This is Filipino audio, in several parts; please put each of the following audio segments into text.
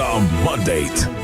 The Mandate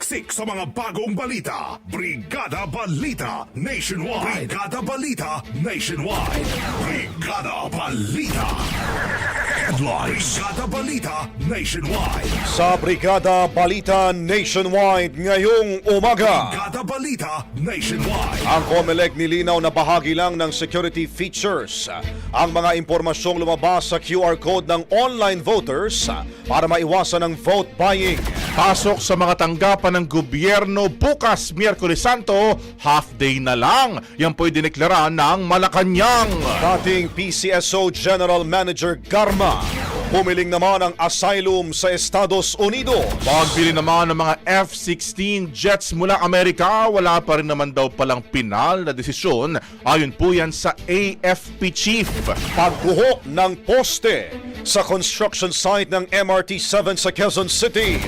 Siksik sa mga bagong balita. Brigada Balita Nationwide. Brigada Balita Nationwide. Brigada Balita. Headlines. Brigada Balita Nationwide. Sa Brigada Balita Nationwide ngayong umaga. Brigada Balita Nationwide. Ang COMELEC nilinaw na bahagi lang ng security features ang mga impormasyong lumabas sa QR code ng online voters para maiwasan ang vote buying. Pasok sa mga tanggapan ng gobyerno bukas, Miyerkules Santo, half day na lang. Yan po'y dineklara ng Malacanang. Dating PCSO General Manager Garma, Yeah. Pumiling naman ang asylum sa Estados Unidos. Pagbili naman ng mga F-16 jets mula Amerika, wala pa rin naman daw palang pinal na desisyon. Ayon po yan sa AFP Chief. Pagbuhok ng poste sa construction site ng MRT-7 sa Quezon City.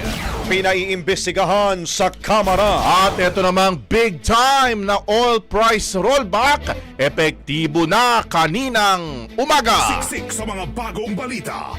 Pinaiimbestigahan sa Kamara. At ito namang big time na oil price rollback, epektibo na kaninang umaga. Siksik sa mga bagong balita.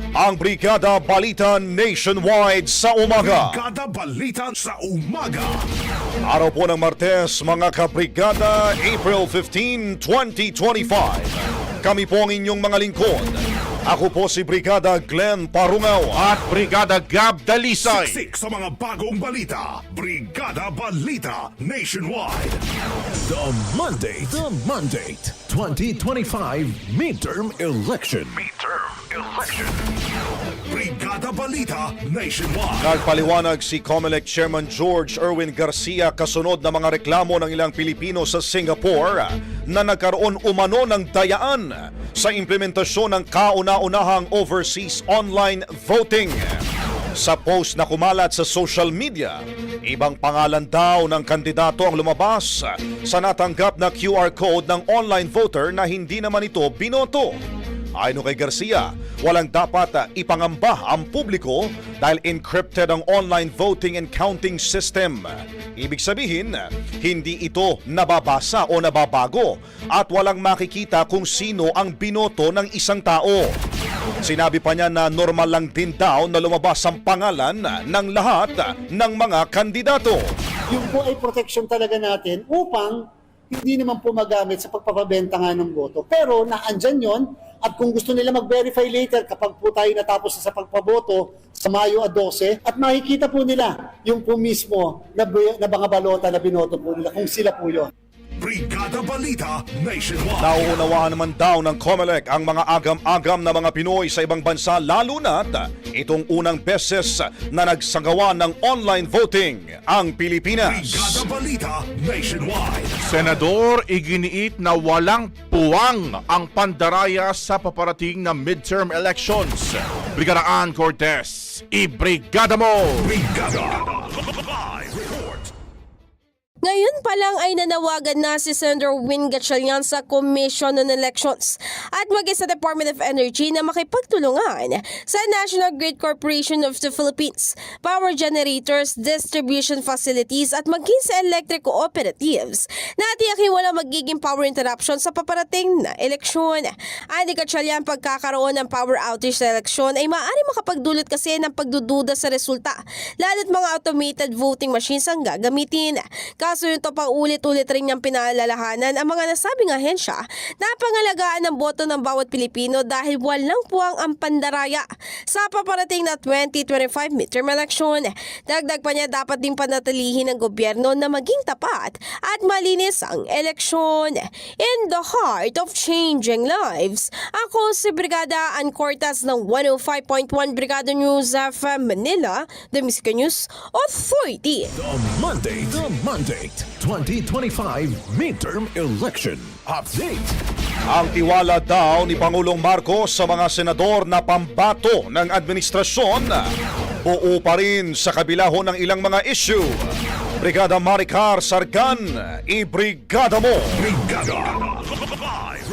ang Brigada Balita Nationwide sa umaga. Brigada Balita sa umaga. Araw po ng Martes, mga kabrigada, April 15, 2025. Kami po ang inyong mga lingkod. Ako po si Brigada Glenn Parungaw. At Brigada Gab Dalisay. Siksik sa mga bagong balita. Brigada Balita Nationwide. The Monday, the Monday, 2025 midterm election. Midterm election. Brigada Balita Nationwide. Nagpaliwanag si COMELEC Chairman George Erwin Garcia kasunod ng mga reklamo ng ilang Pilipino sa Singapore na nagkaroon umano ng dayaan sa implementasyon ng kauna-unahang overseas online voting. Sa post na kumalat sa social media, ibang pangalan daw ng kandidato ang lumabas sa natanggap na QR code ng online voter na hindi naman ito binoto. Ayon kay Garcia, walang dapat ah, ipangamba ang publiko dahil encrypted ang online voting and counting system. Ibig sabihin, hindi ito nababasa o nababago at walang makikita kung sino ang binoto ng isang tao. Sinabi pa niya na normal lang din daw na lumabas ang pangalan ng lahat ng mga kandidato. Yung po ay protection talaga natin upang hindi naman po magamit sa pagpapabenta nga ng boto. Pero naandyan yon at kung gusto nila mag-verify later kapag po tayo natapos na sa pagpaboto sa Mayo 12 at makikita po nila yung po mismo na, na mga balota na binoto po nila kung sila po yon. Brigada Balita Nationwide. Nauunawaan naman daw ng COMELEC ang mga agam-agam na mga Pinoy sa ibang bansa lalo na't itong unang beses na nagsagawa ng online voting ang Pilipinas. Brigada Balita Nationwide. Senador, iginiit na walang puwang ang pandaraya sa paparating na midterm elections. Brigada Ann Cortez, ibrigada mo! Brigada. Ngayon pa lang ay nanawagan na si Senator Win Gatchalian sa Commission on Elections at maging sa Department of Energy na makipagtulungan sa National Grid Corporation of the Philippines, power generators, distribution facilities at maging sa electric cooperatives na tiyakin wala magiging power interruption sa paparating na eleksyon. Ani Gatchalian, pagkakaroon ng power outage sa eleksyon ay maaari makapagdulot kasi ng pagdududa sa resulta, lalo't mga automated voting machines ang gagamitin. Kaso ito pang ulit-ulit rin niyang pinaalalahanan ang mga nasabing ahensya na pangalagaan ng boto ng bawat Pilipino dahil walang puwang ang pandaraya sa paparating na 2025 midterm election. Dagdag pa niya dapat din panatilihin ng gobyerno na maging tapat at malinis ang eleksyon. In the heart of changing lives, ako si Brigada Ann Cortez ng 105.1 Brigada News of Manila, The Music News Authority. The Monday, the Monday, 2025 midterm election update. Ang tiwala daw ni Pangulong Marcos sa mga senador na pambato ng administrasyon buo pa rin sa kabila ho ng ilang mga issue. Brigada Maricar Sargan, ibrigada mo! Brigada. Live.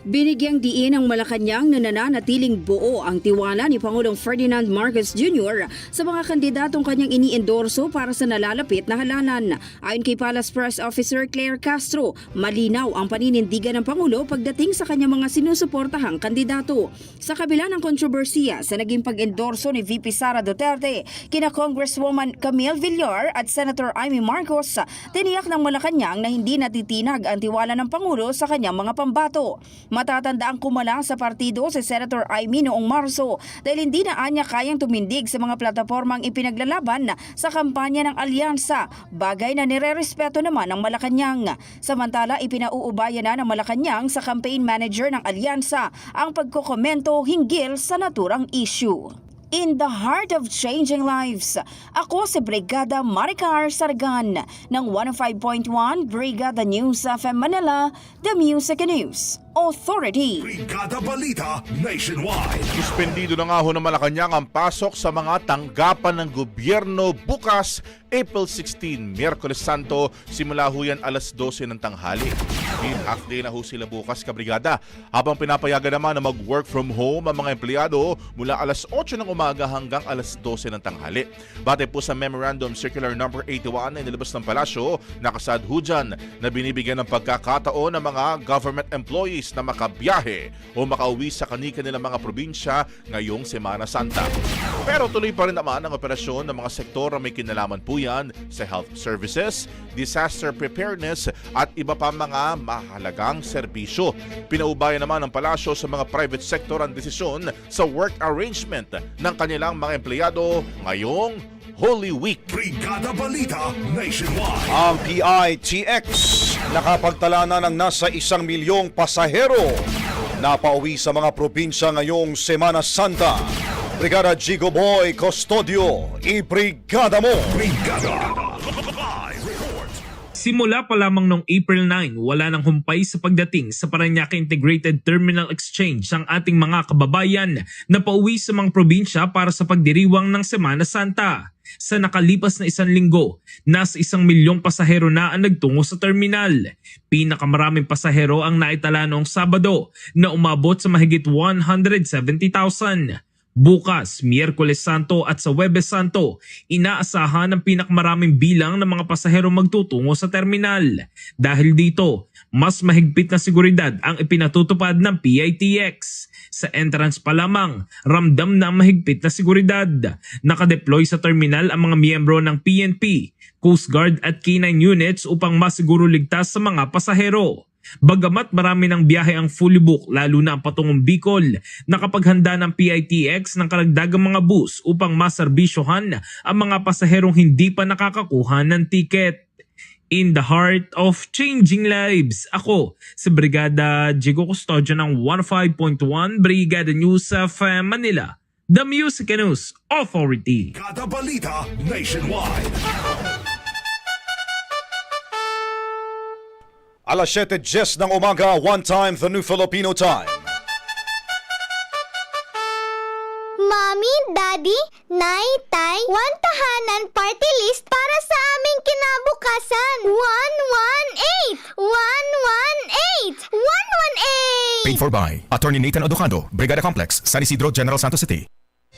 Binigyang diin ng Malacanang na nananatiling buo ang tiwala ni Pangulong Ferdinand Marcos Jr. sa mga kandidatong kanyang iniendorso para sa nalalapit na halalan. Ayon kay Palace Press Officer Claire Castro, malinaw ang paninindigan ng Pangulo pagdating sa kanyang mga sinusuportahang kandidato. Sa kabila ng kontrobersiya sa naging pag-endorso ni VP Sara Duterte, kina Congresswoman Camille Villar at Senator Amy Marcos, tiniyak ng Malacanang na hindi natitinag ang tiwala ng Pangulo sa kanyang mga pambato. Matatanda ang kumala sa partido si Senator Amy noong Marso dahil hindi na anya kayang tumindig sa mga platapormang ipinaglalaban sa kampanya ng alyansa, bagay na nirerespeto naman ng Malacanang. Samantala, ipinauubaya na ng Malacanang sa campaign manager ng alyansa ang pagkokomento hinggil sa naturang issue. In the heart of changing lives, ako si Brigada Maricar Sargan ng 105.1 Brigada News of Manila, The Music News Authority. Brigada Balita Nationwide. Suspendido na nga ho ng Malacanang ang pasok sa mga tanggapan ng gobyerno bukas, April 16, Miyerkules Santo, simula ho yan alas 12 ng tanghali. Mid half day na ho sila bukas, kabrigada. Habang pinapayagan naman na mag-work from home ang mga empleyado mula alas 8 ng umaga hanggang alas 12 ng tanghali. Batay po sa Memorandum Circular Number 81 na inilabas ng palasyo, nakasad ho dyan na binibigyan ng pagkakataon ng mga government employees na makabiyahe o makauwi sa kani-kanilang mga probinsya ngayong Semana Santa. Pero tuloy pa rin naman ang operasyon ng mga sektor na may kinalaman po yan sa health services, disaster preparedness at iba pa mga mahalagang serbisyo. Pinaubayan naman ng palasyo sa mga private sector ang desisyon sa work arrangement ng kanilang mga empleyado ngayong Holy Week. Brigada Balita Nationwide. Ang PITX nakapagtala na ng nasa isang milyong pasahero na pauwi sa mga probinsya ngayong Semana Santa. Brigada Jigo Boy Custodio, ibrigada mo! Brigada. Simula pa lamang noong April 9, wala nang humpay sa pagdating sa Paranaque Integrated Terminal Exchange ang ating mga kababayan na pauwi sa mga probinsya para sa pagdiriwang ng Semana Santa. Sa nakalipas na isang linggo, nasa isang milyong pasahero na ang nagtungo sa terminal. Pinakamaraming pasahero ang naitala noong Sabado na umabot sa mahigit 170,000. Bukas, Miyerkules Santo at sa Webes Santo, inaasahan ang pinakmaraming bilang ng mga pasahero magtutungo sa terminal. Dahil dito, mas mahigpit na seguridad ang ipinatutupad ng PITX. Sa entrance pa lamang, ramdam na mahigpit na seguridad. Nakadeploy sa terminal ang mga miyembro ng PNP, Coast Guard at K9 units upang masiguro ligtas sa mga pasahero. Bagamat marami ng biyahe ang fully book lalo na ang patungong Bicol, nakapaghanda ng PITX ng karagdagang mga bus upang maserbisyohan ang mga pasaherong hindi pa nakakakuha ng tiket. In the heart of changing lives, ako si Brigada Jigo Custodio ng 15.1 Brigada News of Manila, The Music News Authority. Brigada Balita Nationwide. Alas 7.10 ng umaga, one time the new Filipino time. Mommy, Daddy, Nay, Tay, one tahanan party list para sa aming kinabukasan. 118! 118! 118! Paid for by Attorney Nathan Odocando, Brigada Complex, San Isidro, General Santos City.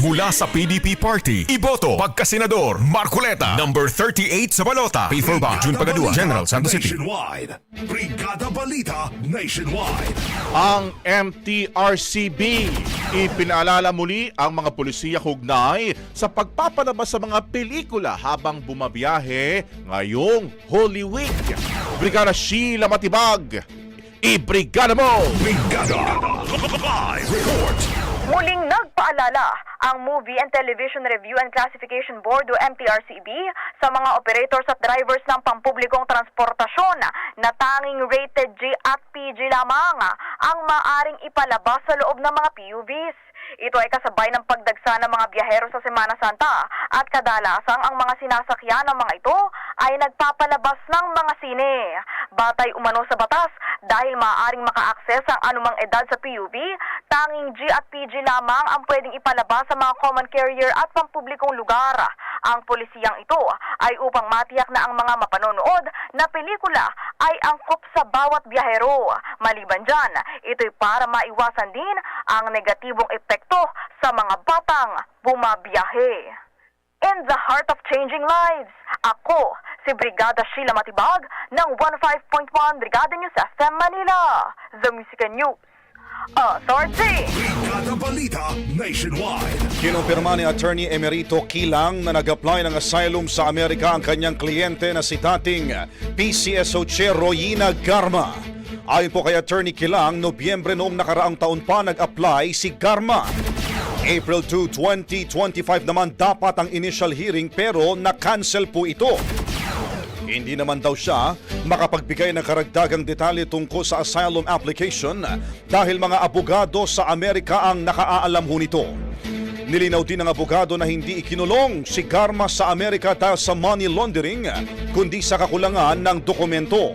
Mula sa PDP Party, Iboto, Pagkasenador, Marcoleta, number 38 sa balota. Paid for by June Pagadua, General Santos City. Nationwide. Brigada Balita Nationwide. Ang MTRCB ipinaalala muli ang mga pulisiya kugnay sa pagpapalabas sa mga pelikula habang bumabiyahe ngayong Holy Week. Brigada Sheila Matibag, ibrigada mo! Brigada. Live report. Muling nagpaalala ang Movie and Television Review and Classification Board o MTRCB sa mga operators at drivers ng pampublikong transportasyon na tanging rated G at PG lamang ang maaring ipalabas sa loob ng mga PUVs. Ito ay kasabay ng pagdagsa ng mga biyahero sa Semana Santa at kadalasang ang mga sinasakyan ng mga ito ay nagpapalabas ng mga sine. Batay umano sa batas dahil maaaring maka-access ang anumang edad sa PUV, tanging G at PG lamang ang pwedeng ipalabas sa mga common carrier at pampublikong lugar. Ang polisiyang ito ay upang matiyak na ang mga mapanonood na pelikula ay angkop sa bawat biyahero. Maliban dyan, ito'y para maiwasan din ang negatibong epekto sa mga batang bumabiyahe. In the heart of changing lives, ako si Brigada Sheila Matibag ng 15.1 Brigada News FM Manila, The Music and News Authority. Brigada Balita Nationwide. Kinumpirma ni Attorney Emerito Kilang na nag-apply ng asylum sa Amerika ang kanyang kliyente na si dating PCSO Chair Royina Garma. Ayon po kay Attorney Kilang, Nobyembre noong nakaraang taon pa nag-apply si Garma. April 2, 2025 naman dapat ang initial hearing pero na-cancel po ito. Hindi naman daw siya makapagbigay ng karagdagang detalye tungkol sa asylum application dahil mga abogado sa Amerika ang nakaaalam ho nito. Nilinaw din ng abogado na hindi ikinulong si Garma sa Amerika dahil sa money laundering kundi sa kakulangan ng dokumento.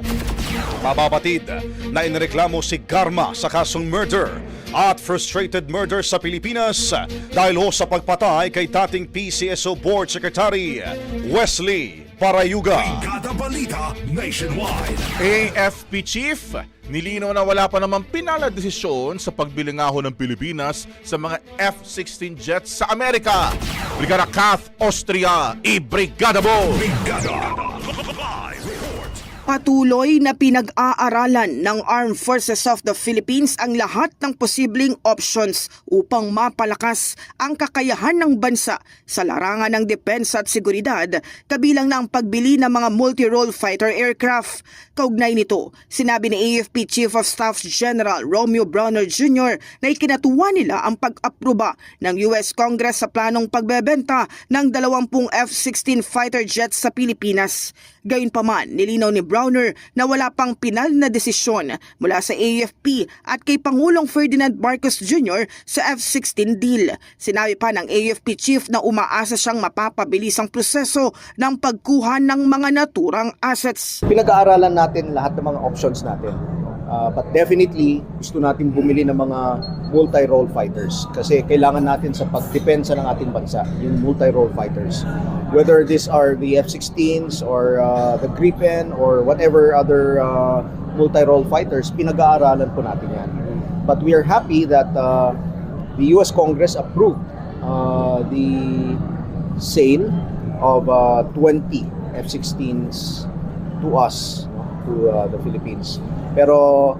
Mababatid na inireklamo si Garma sa kasong murder at frustrated murder sa Pilipinas dahil ho sa pagpatay kay dating PCSO Board Secretary Wesley Parayuga. Brigada Balita Nationwide. AFP Chief, nilinaw na wala pa namang pinala desisyon sa pagbili nga ho ng Pilipinas sa mga F-16 jets sa Amerika. Brigada Kath Austria, i-brigada mo! Brigada. Patuloy na pinag-aaralan ng Armed Forces of the Philippines ang lahat ng posibleng options upang mapalakas ang kakayahan ng bansa sa larangan ng depensa at seguridad kabilang na ang pagbili ng mga multi-role fighter aircraft. Kaugnay nito, sinabi ni AFP Chief of Staff General Romeo Browner Jr. na ikinatuwa nila ang pag-aproba ng US Congress sa planong pagbebenta ng 20 F-16 fighter jets sa Pilipinas. Gayunpaman, nilinaw ni Browner na wala pang pinal na desisyon mula sa AFP at kay Pangulong Ferdinand Marcos Jr. sa F-16 deal. Sinabi pa ng AFP chief na umaasa siyang mapapabilis ang proseso ng pagkuha ng mga naturang assets. Pinag-aaralan natin lahat ng mga options natin. Uh, but definitely, gusto natin bumili ng mga multi-role fighters kasi kailangan natin sa pagdepensa ng ating bansa, yung multi-role fighters. Whether these are the F-16s or uh, the Gripen or whatever other uh, multi-role fighters, pinag-aaralan po natin yan. But we are happy that uh, the US Congress approved uh, the sale of uh, 20 F-16s to us, to uh, the Philippines. Pero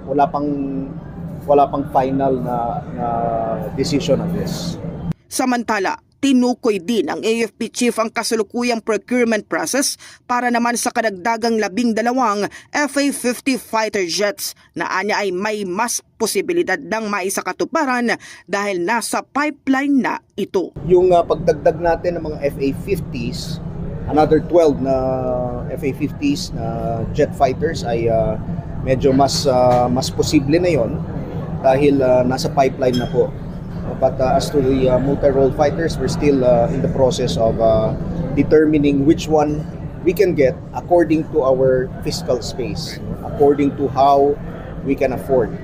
wala pang wala pang final na, na decision on this. Samantala, tinukoy din ng AFP chief ang kasalukuyang procurement process para naman sa kadagdagang labing dalawang FA-50 fighter jets na anya ay may mas posibilidad ng maisakatuparan dahil nasa pipeline na ito. Yung uh, pagdagdag natin ng mga FA-50s, another 12 na FA-50s na jet fighters ay uh, medyo mas uh, mas posible na yon dahil uh, nasa pipeline na po. But uh, as to the uh, multi-role fighters, we're still uh, in the process of uh, determining which one we can get according to our fiscal space, according to how we can afford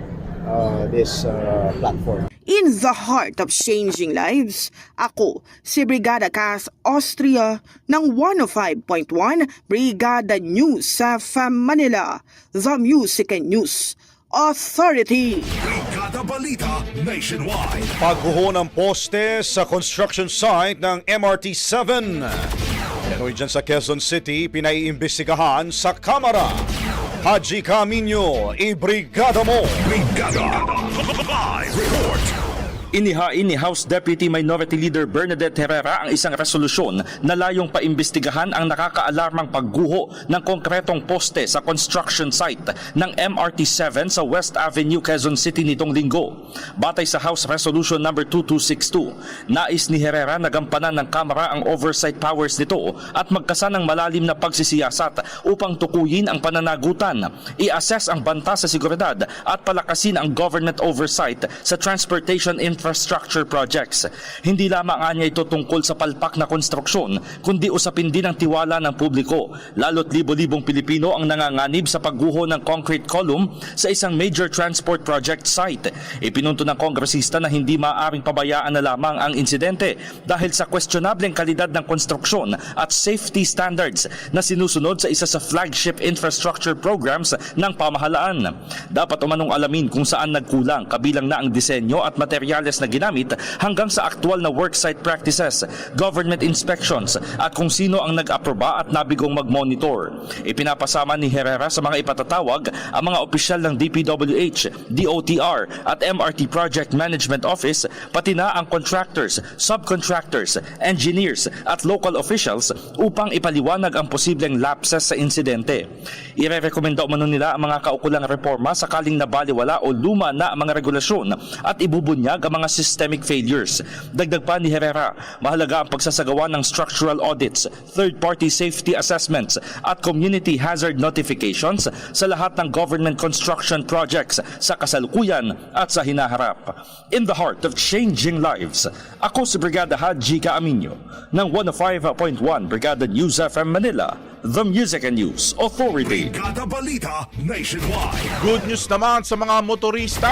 uh, this uh, platform. In the heart of changing lives, ako si Brigada Cas Austria ng 105.1 Brigada News sa Manila, The Music and News Authority. Brigada Balita Nationwide. Pagbuho ng poste sa construction site ng MRT-7. Pero dyan sa Quezon City, pinaiimbestigahan sa Kamara. Haji Camino, ibrigada mo! Brigada. Inihain ni House Deputy Minority Leader Bernadette Herrera ang isang resolusyon na layong paimbestigahan ang nakakaalarmang pagguho ng konkretong poste sa construction site ng MRT-7 sa West Avenue, Quezon City nitong linggo. Batay sa House Resolution No. 2262, nais ni Herrera na gampanan ng Kamara ang oversight powers nito at magkasa ng malalim na pagsisiyasat upang tukuyin ang pananagutan, i-assess ang banta sa seguridad at palakasin ang government oversight sa transportation infrastructure projects. Hindi lamang anya ito tungkol sa palpak na konstruksyon, kundi usapin din ang tiwala ng publiko, lalo't libo-libong Pilipino ang nanganganib sa pagguho ng concrete column sa isang major transport project site. Ipinunto ng kongresista na hindi maaaring pabayaan na lamang ang insidente dahil sa questionableng kalidad ng konstruksyon at safety standards na sinusunod sa isa sa flagship infrastructure programs ng pamahalaan. Dapat umanong alamin kung saan nagkulang kabilang na ang disenyo at materyales na ginamit hanggang sa aktual na worksite practices, government inspections at kung sino ang nag-aproba at nabigong mag-monitor. Ipinapasama ni Herrera sa mga ipatatawag ang mga opisyal ng DPWH, DOTR at MRT Project Management Office pati na ang contractors, subcontractors, engineers at local officials upang ipaliwanag ang posibleng lapses sa insidente. Irerekomenda umano nila ang mga kaukulang reforma sakaling nabaliwala o luma na ang mga regulasyon at ibubunyag ang mga systemic failures. Dagdag pa ni Herrera, mahalaga ang pagsasagawa ng structural audits, third-party safety assessments at community hazard notifications sa lahat ng government construction projects sa kasalukuyan at sa hinaharap. In the heart of changing lives, ako si Brigada Haji Kaaminyo ng 105.1 Brigada News FM Manila, the Music and News Authority. Brigada Balita Nationwide. Good news naman sa mga motorista.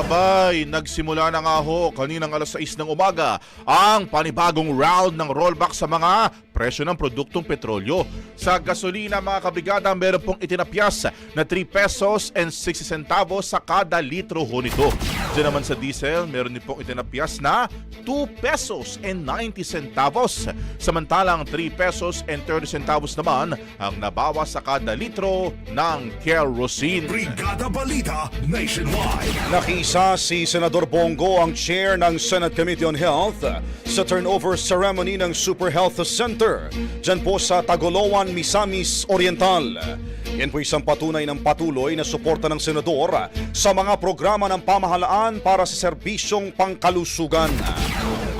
Abay, nagsimula na nga ho kaninang alas 6 ng umaga ang panibagong round ng rollback sa mga presyo ng produktong petrolyo. Sa gasolina mga kabrigada, meron pong itinapyas na 3 pesos and 60 centavos sa kada litro ho nito. Diyan naman sa diesel, meron din pong itinapyas na 2 pesos and 90 centavos. Samantalang 3 pesos and 30 centavos naman ang nabawas sa kada litro ng kerosene. Brigada Balita Nationwide. Nakiisa si Senador Bongo ang chair ng Senate Committee on Health sa turnover ceremony ng Super Health Center dyan po sa Tagoloan, Misamis Oriental. Yan po isang patunay ng patuloy na suporta ng senador sa mga programa ng pamahalaan para sa serbisyong pangkalusugan.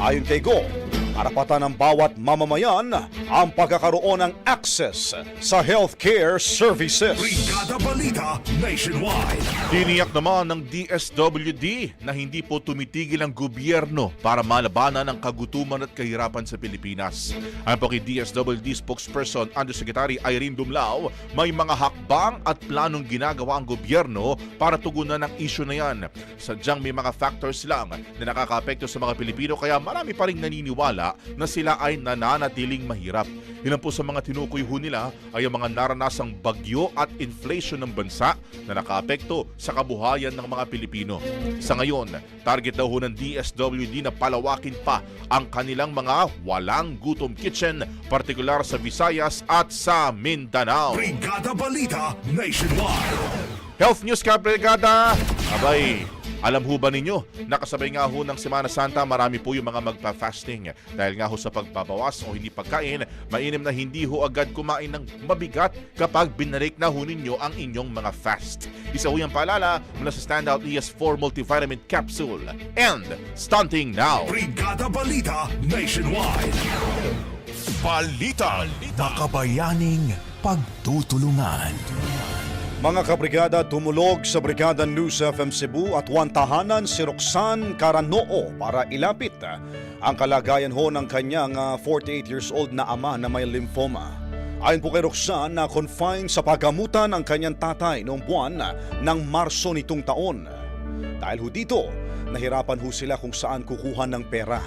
Ayon kay Go, karapatan ng bawat mamamayan ang pagkakaroon ng access sa healthcare services. Brigada Balita Nationwide. Tiniyak naman ng DSWD na hindi po tumitigil ang gobyerno para malabanan ang kagutuman at kahirapan sa Pilipinas. Po kay DSWD spokesperson Undersecretary Irene Dumlao, may mga hakbang at planong ginagawa ang gobyerno para tugunan ang issue na yan. Sadyang may mga factors lang na nakakaapekto sa mga Pilipino kaya marami pa rin naniniwala na sila ay nananatiling mahirap. Ilan po sa mga tinukoy ho nila ay ang mga naranasang bagyo at inflation ng bansa na nakaapekto sa kabuhayan ng mga Pilipino. Sa ngayon, target daw ho ng DSWD na palawakin pa ang kanilang mga walang gutom kitchen, partikular sa Visayas at sa Mindanao. Brigada Balita Nationwide. Health News ka, Brigada! Abay, alam ho ba ninyo, nakasabay nga ho ng Semana Santa, marami po yung mga magpa-fasting. Dahil nga ho sa pagbabawas o hindi pagkain, mainam na hindi ho agad kumain ng mabigat kapag binalik na ho ninyo ang inyong mga fast. Isa ho yung paalala mula sa Standout ES4 Multivitamin Capsule and Stunting Now. Brigada Balita Nationwide. Balita. Makabayaning pagtutulungan. Mga kabrigada tumulog sa Brigada News FM Cebu at wantahanan si Roxanne Caranoo para ilapit ah, ang kalagayan ho ng kanyang ah, 48 years old na ama na may lymphoma. Ayon po kay Roxanne na confined sa pagamutan ang kanyang tatay noong buwan ah, ng Marso nitong taon. Dahil ho dito, nahirapan ho sila kung saan kukuha ng pera.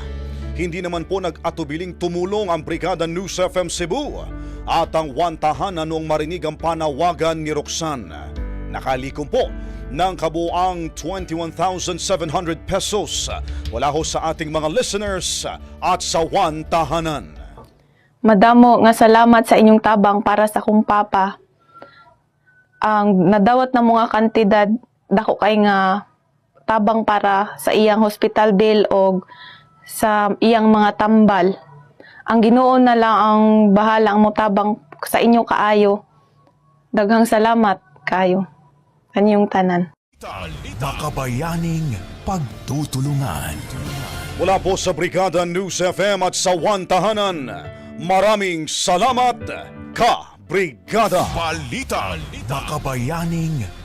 Hindi naman po nag-atubiling tumulong ang Brigada News FM Cebu at ang wantahanan noong marinig ang panawagan ni Roxanne. Nakalikom po ng kabuang 21,700 pesos wala ho sa ating mga listeners at sa wantahanan. Madamo nga salamat sa inyong tabang para sa kong papa. Ang nadawat na mga kantidad dako kay nga tabang para sa iyang hospital bill o sa iyang mga tambal. Ang Ginoo na lang ang bahala ang motabang sa inyo kaayo. Daghang salamat kayo. Kanyong tanan. Makabayaning pagtutulungan. Mula po sa Brigada News FM at sa wantahanan, maraming salamat ka Brigada. Balita. Makabayaning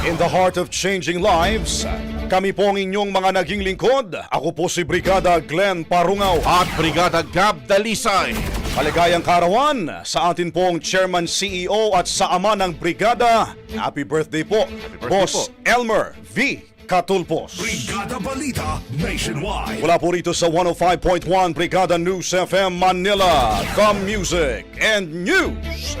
In the heart of changing lives, kami po ang inyong mga naging lingkod. Ako po si Brigada Glenn Parungaw. At Brigada Gab Dalisay. Maligayang karawan sa atin pong Chairman CEO at sa ama ng Brigada. Happy birthday po, birthday Boss po. Elmer V. Katulpos. Brigada Balita Nationwide. Mula po rito sa 105.1 Brigada News FM Manila, The Music and News